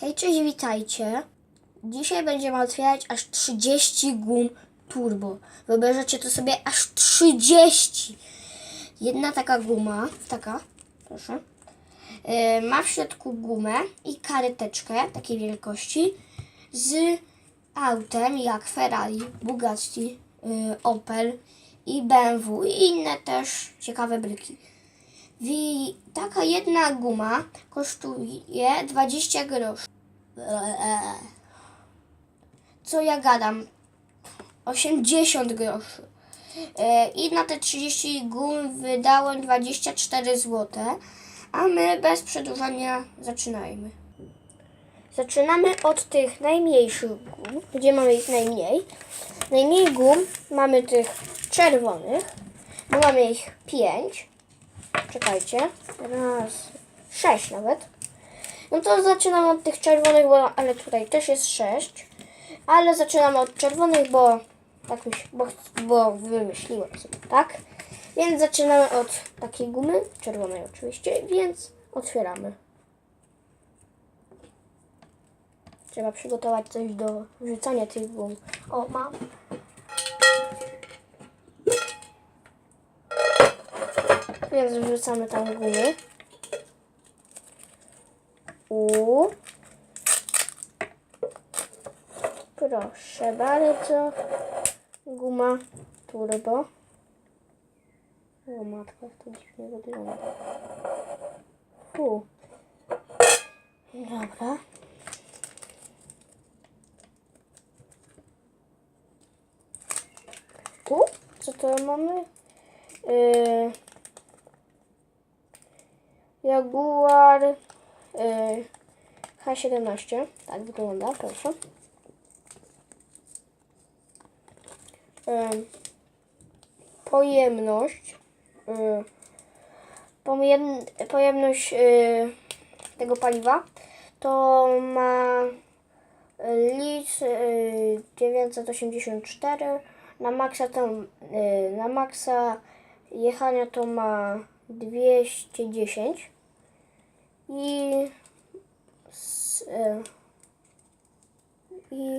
Hej, cześć, witajcie. Dzisiaj będziemy otwierać aż 30 gum turbo. Wyobrażacie to sobie aż 30. Jedna taka guma, taka, proszę, yy, ma w środku gumę i kareteczkę takiej wielkości z autem jak Ferrari, Bugatti, yy, Opel i BMW i inne też ciekawe bryki. Taka jedna guma kosztuje 20 groszy. Co ja gadam? 80 groszy. E, I na te 30 gum wydałem 24 zł. A my bez przedłużania zaczynajmy. Zaczynamy od tych najmniejszych gum, gdzie mamy ich najmniej. Najmniej gum mamy tych czerwonych, bo mamy ich 5. Czekajcie. Raz, sześć nawet. No to zaczynam od tych czerwonych, bo, ale tutaj też jest sześć. Ale zaczynam od czerwonych, bo tak mi się, bo, bo wymyśliłem sobie, tak? Więc zaczynamy od takiej gumy, czerwonej oczywiście, więc otwieramy. Trzeba przygotować coś do wrzucania tych gum. O, mam. Więc wrzucamy tam gumy. U. Proszę bardzo. Guma turbo. O matko, jak to dziwnie wygląda. Fu. Dobra. Tu? Co to mamy? Yy, Jaguar yy, H17. Tak wygląda, proszę. Yy, pojemność. Yy, pojem, pojemność yy, tego paliwa to ma litr yy, 984 na maksa to yy, na maksa jechania to ma 210 i s, yy, i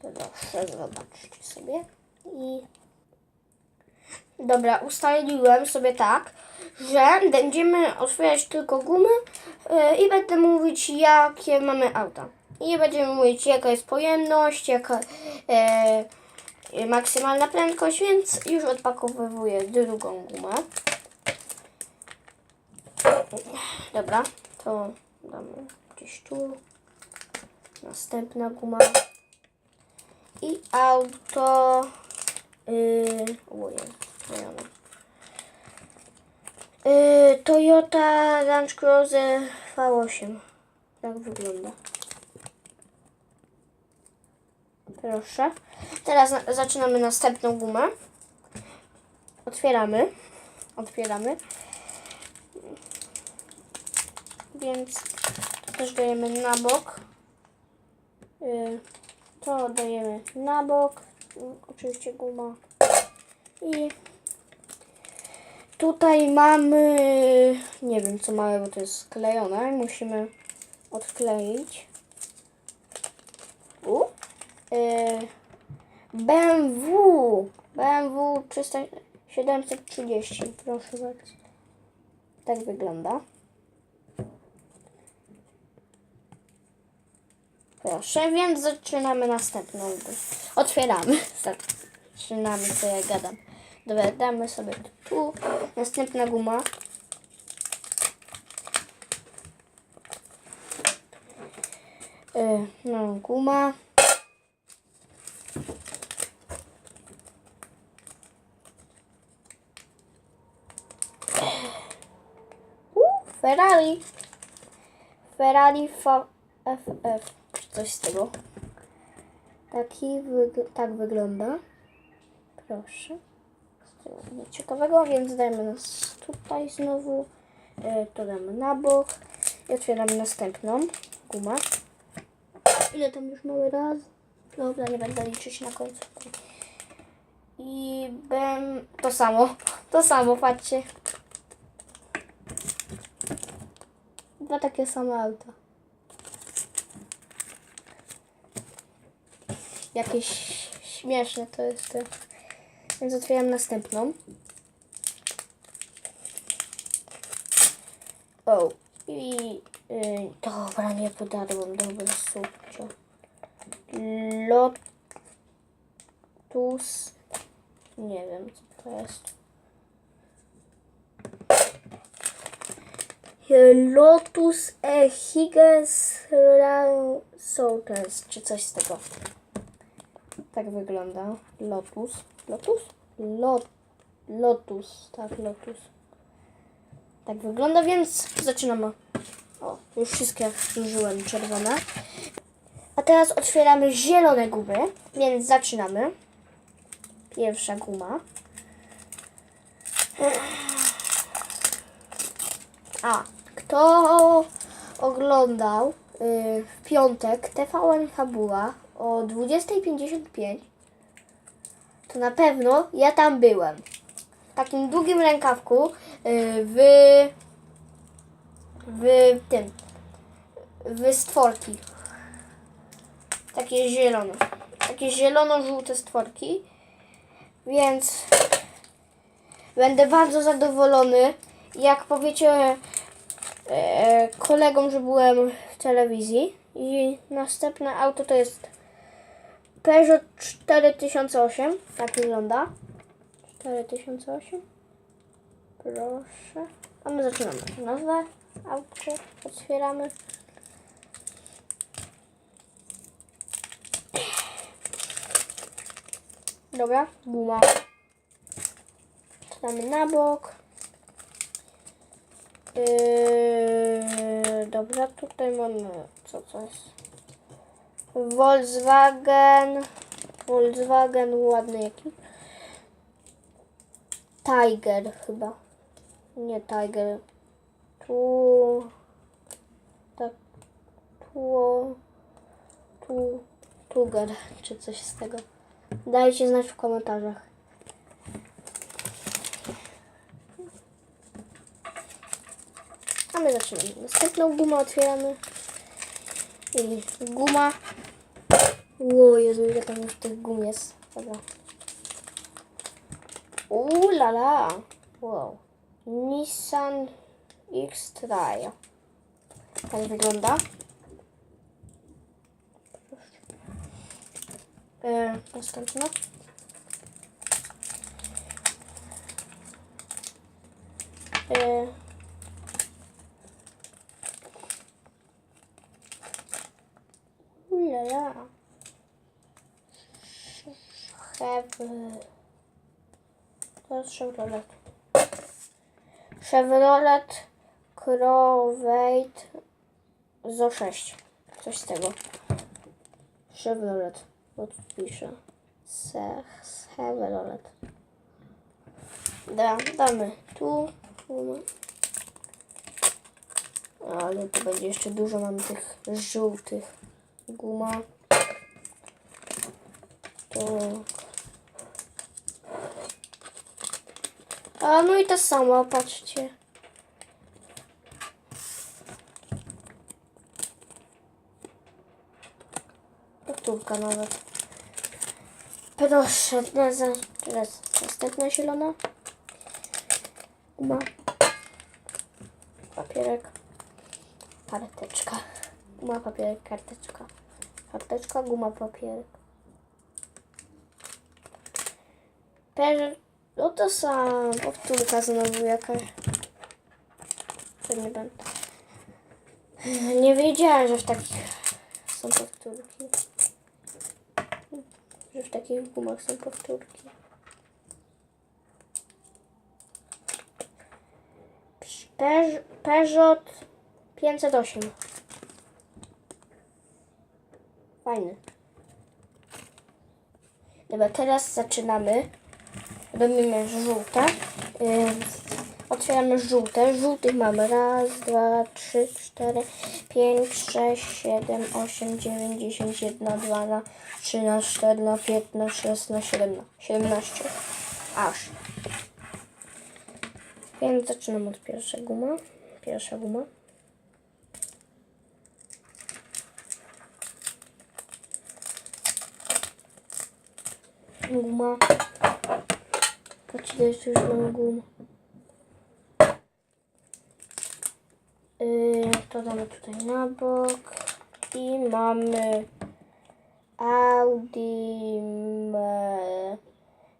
proszę zobaczcie sobie i dobra ustaliłem sobie tak że będziemy otwierać tylko gumy yy, i będę mówić jakie mamy auta i będziemy mówić jaka jest pojemność jaka yy, maksymalna prędkość, więc już odpakowywuję drugą gumę. Dobra, to damy gdzieś tu. Następna guma. I auto. Yy, ojej. Yy, Toyota Land Cruiser V8. Tak wygląda. Proszę. Teraz na, zaczynamy następną gumę. Otwieramy. Otwieramy. Więc to też dajemy na bok. Y, To dajemy na bok. Oczywiście guma. I tutaj mamy, nie wiem co mamy, bo to jest sklejone. Musimy odkleić. U. BMW. BMW 300, 730. Proszę bardzo. Tak wygląda. Proszę, więc zaczynamy następną. Otwieramy. Zaczynamy, co ja gadam. Dobra, damy sobie tu. Następna guma. Y, no, guma. Ferrari. Ferrari FF. Coś z tego. Taki wyg- tak wygląda. Proszę. Ciekawego, więc dajmy nas tutaj znowu. E, To damy na bok. I otwieramy następną gumę. Ile tam już mamy raz? Dobra, nie będę liczyć na końcu. I bym... To samo. To samo, patrzcie. Dwa takie same auta. Jakieś śmieszne to jest. to. Więc otwieram następną. O, i y, dobra, nie podarłam, dobra, super. Lotus, nie wiem co to jest. Lotus e Higgins Sultans, czy coś z tego. Tak wygląda. Lotus. Lotus? Lot, lotus, tak, lotus. Tak wygląda, więc zaczynamy. O, już wszystkie zużyłem czerwone. A teraz otwieramy zielone gumy, więc zaczynamy. Pierwsza guma. A, kto oglądał y, w piątek TVN Fabuła o 20.55, to na pewno ja tam byłem. W takim długim rękawku y, w, w tym, w stworki. Takie zielone. Takie zielono-żółte stworki. Więc będę bardzo zadowolony, jak powiecie e, kolegom, że byłem w telewizji. I następne auto to jest Peugeot 4008. Tak wygląda. 4008. Proszę. A my zaczynamy. Nazwę auto otwieramy. Dobra, guma. Damy na bok. Yy, dobra, tutaj mamy co to jest? Volkswagen. Volkswagen ładny jaki? Tiger chyba. Nie Tiger. Tu. Tak. Tu. Tu. Tuger, czy coś z tego. Dajcie znać w komentarzach. A my zaczynamy. Następną gumę otwieramy. I guma. Ło, Jezu, ile tam już tych gum jest. Dobra. Uuu, la la. Wow. Nissan X-Trail. Tak wygląda. E, następna. E, Ulala. Chevrolet. To jest Chevrolet. Chevrolet Corvette ZO 6. Coś z tego. Chevrolet. Podpiszę. Se- Chevrolet. Da, damy tu. tu. Ale tu będzie jeszcze dużo mam tych żółtych. Guma. To. A no i ta sama, patrzcie. Powtórka nawet. Proszę, teraz, następna zielona. Guma. Papierek. Karteczka. Guma, papierek, karteczka. Karteczka, guma, papierek. Per... No to sam. Powtórka znowu jakaś. To nie będę. Nie wiedziałem, że w takich są powtórki. Że w takich gumach są powtórki. Peż- Peugeot 508. Fajny. Dobra, teraz zaczynamy. Robimy żółte. Otwieramy żółte. Żółtych mamy raz, dwa, trzy, cztery, pięć, sześć, siedem, osiem, dziewięć, dziesięć, jedna, dwa, trzynaście, czternaście, piętnaście, szesnaście, siedemnaście. Aż. Więc zaczynam od pierwszej guma. Pierwsza guma. Guma. Patrzcie, jeszcze już mam gum. Yy, to damy tutaj na bok. I mamy Audi me,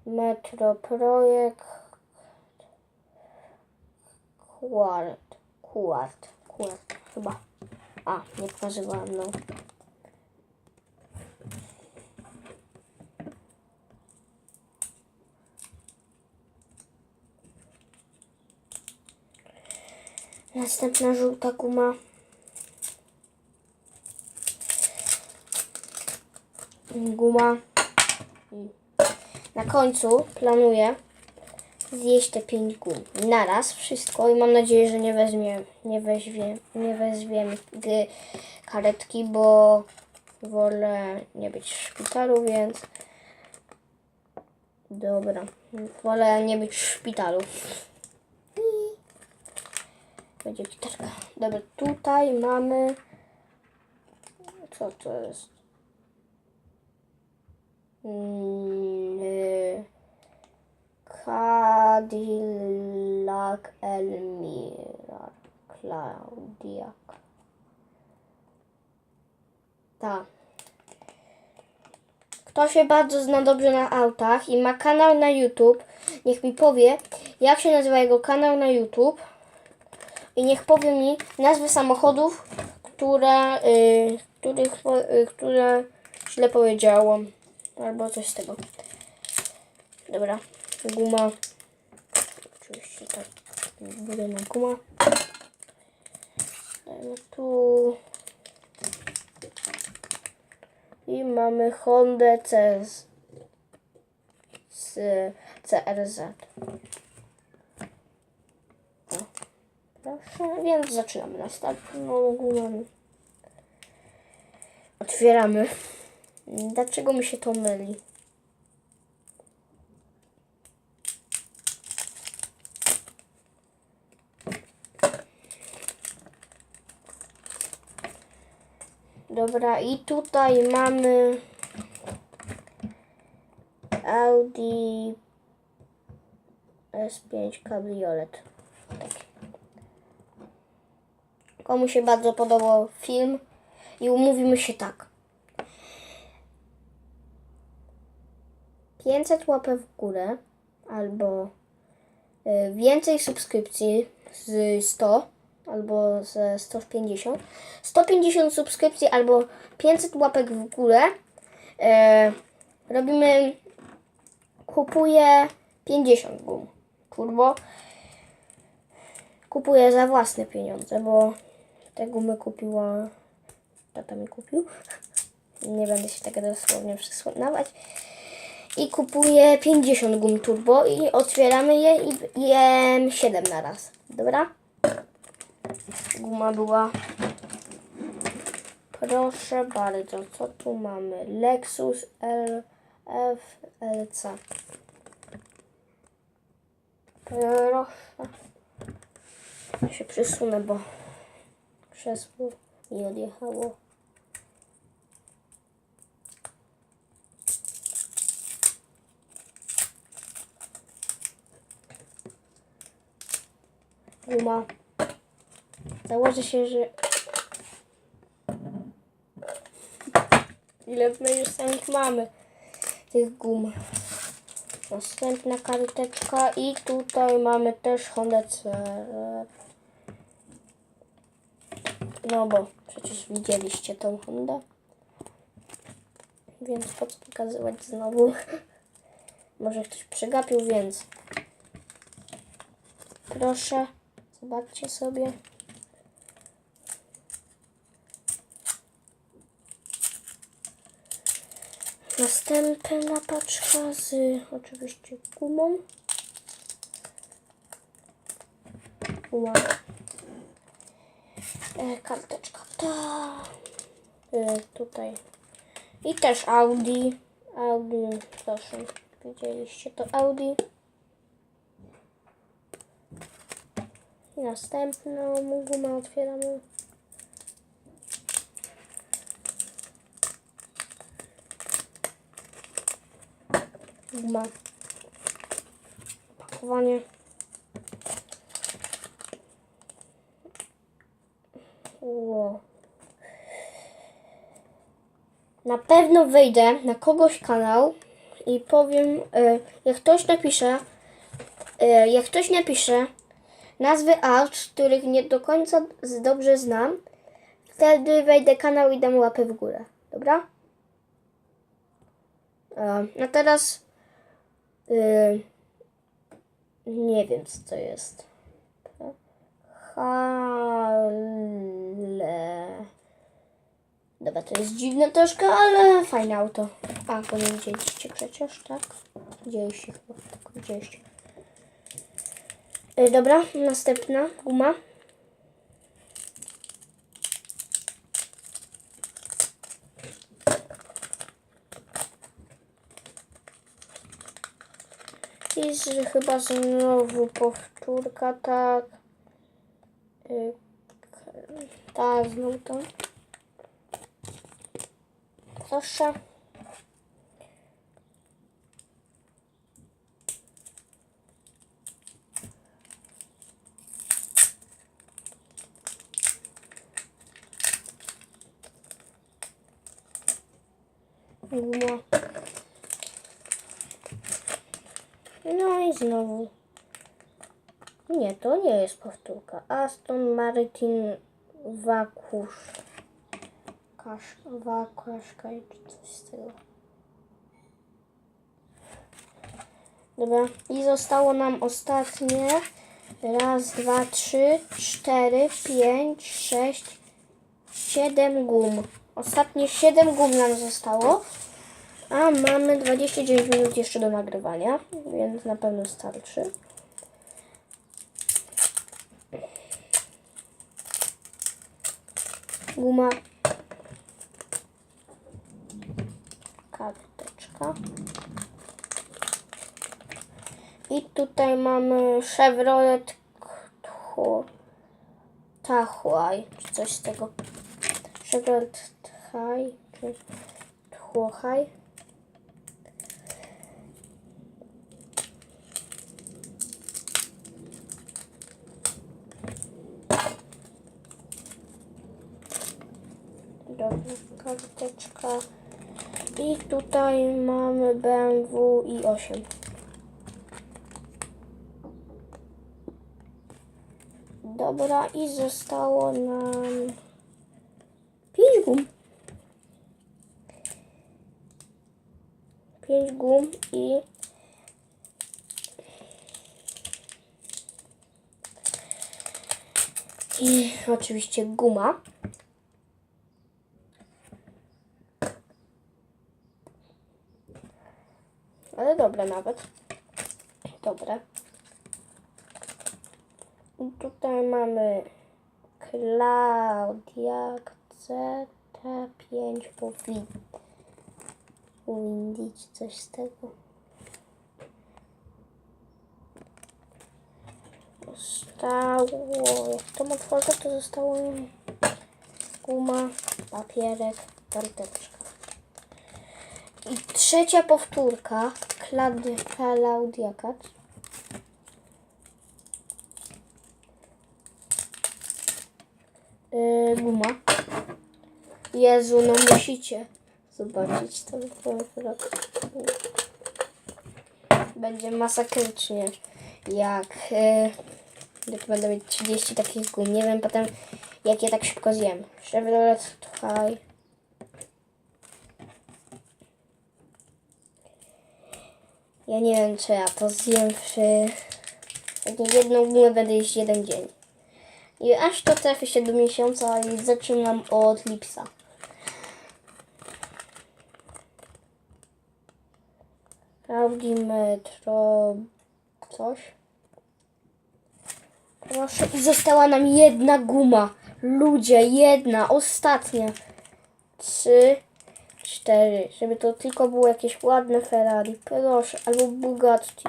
Metro Projekt Quart. Quart. Quart. Chyba. A, nie pokazywałam, no. Następna żółta guma. Guma. Na końcu planuję zjeść te pięć gum. Naraz wszystko i mam nadzieję, że nie weźmie, nie weźmie, nie weźmiemy gdy karetki, bo wolę nie być w szpitalu, więc dobra. Wolę nie być w szpitalu. Będzie gitarka. Dobra, tutaj mamy. Co to jest? Mm, y, Cadillac Elmira Claudia. Tak. Kto się bardzo zna dobrze na autach i ma kanał na YouTube, niech mi powie, jak się nazywa jego kanał na YouTube i niech powie mi nazwy samochodów, które, y, których, y, które źle powiedziałam. Albo coś z tego. Dobra. Guma. Oczywiście tak. Budujemy guma. Dajmy tu. I mamy Honda CS CRZ. O, proszę, więc zaczynamy następną gumę. Otwieramy. Dlaczego mi się to myli? Dobra, i tutaj mamy Audi S5 Cabriolet. Taki. Komu się bardzo podobał film i umówimy się tak. 500 łapek w górę albo y, więcej subskrypcji z 100 albo ze 150. 150 subskrypcji albo 500 łapek w górę. E, robimy kupuję 50 gum turbo. Kupuję za własne pieniądze, bo te gumy kupiła tata mi kupił. Nie będę się tak dosłownie przysłoniawać i kupuję 50 gum turbo i otwieramy je i jem 7 na raz. Dobra? Guma była. Proszę bardzo, co tu mamy? Lexus LFLC. Proszę. Ja się przysunę, bo krzesło mi odjechało. Guma. Założę się, że... Ile my już samych mamy tych gum. Następna karteczka i tutaj mamy też Honda CR. No bo przecież widzieliście tą Hondę. Więc po co pokazywać znowu? Może ktoś przegapił, więc proszę, zobaczcie sobie. Następna paczka z oczywiście gumą. Guma. E, karteczka ta. E, tutaj. I też Audi. Audi, proszę. Widzieliście to Audi. I następną gumę otwieramy. Guma. Pakowanie. Na pewno wyjdę na kogoś kanał i powiem, e, jak ktoś napisze, e, jak ktoś napisze nazwy art, których nie do końca dobrze znam, wtedy wejdę kanał i dam łapę w górę. Dobra? E, No teraz e, nie wiem co to jest. Hale. Dobra, to jest dziwne troszkę, ale fajne auto. A, widzieliście przecież, tak? Widzieliście chyba, tak. Y, dobra, następna guma. I z, chyba znowu powtórka, tak. Y, k- tak, znowu to. Proszę. Guma. No i znowu. Nie, to nie jest powtórka. Aston Martin Wakusz. Kasz, wakaszka czy coś z tego. Dobra, i zostało nam ostatnie. Raz, dwa, trzy, cztery, pięć, sześć, siedem gum. Ostatnie siedem gum nam zostało. A mamy 29 minut jeszcze do nagrywania, więc na pewno starczy. Guma. Karteczka. I tutaj mamy Chevrolet Tahoe, czy coś z tego. Chevrolet Tahoe, czy Tahoe. Dobra, I tutaj mamy BMW i 8. Dobra, i zostało nam 5 gum. 5 gum i i oczywiście guma. Ale dobre nawet. Dobre. I tutaj mamy Klaudia CT5 powinien Windy czy coś z tego. Zostało, jak to otworzę, to zostało mi guma, papierek, karteczka. I trzecia powtórka. Klady Klaudiakat. Yy, guma. Jezu, no musicie zobaczyć ten. Będzie masakrycznie. Jak, yy, jak będę mieć 30 takich gum. Nie wiem potem, jak je tak szybko zjem. Chevrolet High. Ja nie wiem, czy ja to zjem nie jedną gumę będę jeść jeden dzień. I aż to trafi się do miesiąca i zaczynam od lipca. Audi Metro... Coś. Proszę. I została nam jedna guma. Ludzie, jedna, ostatnia. Trzy, cztery. Żeby to tylko było jakieś ładne Ferrari. Proszę. Albo Bugatti.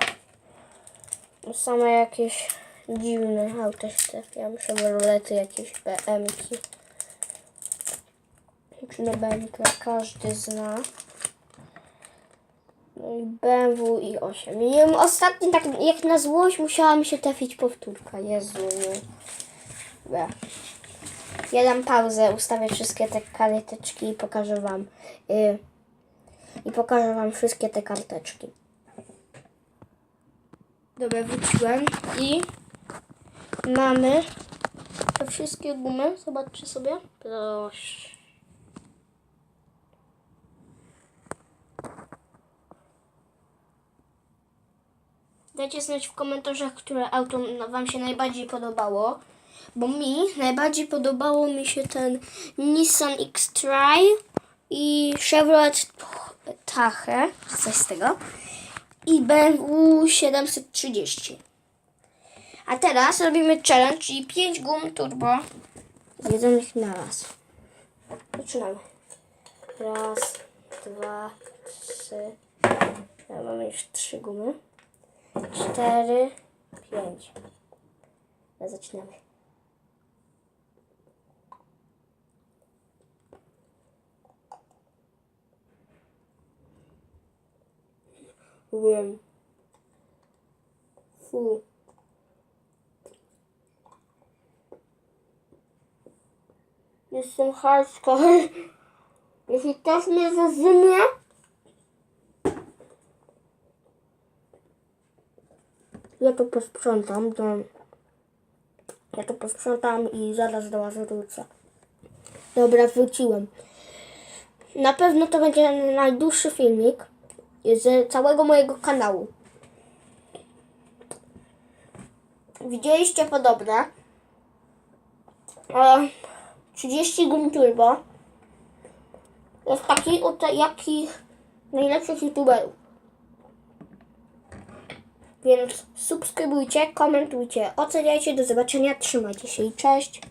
No Same jakieś dziwne auta się trafiają. Chevrolety, jakieś BM-ki. Czy na BM-kę każdy zna. No BMW i 8. I ostatni, tak jak na złość, musiała mi się trafić powtórka. Jezu. Dobra. Ja dam pauzę, ustawię wszystkie te karteczki i pokażę wam. Y, I pokażę wam wszystkie te karteczki. Dobra, wróciłem i mamy te wszystkie gumy. Zobaczcie sobie. Proszę. Dajcie znać w komentarzach, które auto Wam się najbardziej podobało. Bo mi najbardziej podobało mi się ten Nissan X-Trail i Chevrolet Tahoe, coś z tego, i BMW 730. A teraz robimy challenge, czyli 5 gum turbo jedzonych na raz. Zaczynamy. Raz, dwa, trzy. Ja mamy już trzy gumy. Cztery, pięć. A zaczynamy. Wiem. Fu. Jestem hardcore. Jeśli ktoś mnie zrozumie, ja to posprzątam do... Ja to posprzątam i zaraz do was wrócę. Dobra, wróciłem. Na pewno to będzie najdłuższy filmik z całego mojego kanału. Widzieliście podobne. E, 30 gum turbo. Jest taki od jakich najlepszych youtuberów. Więc subskrybujcie, komentujcie, oceniajcie. Do zobaczenia, trzymajcie się i cześć.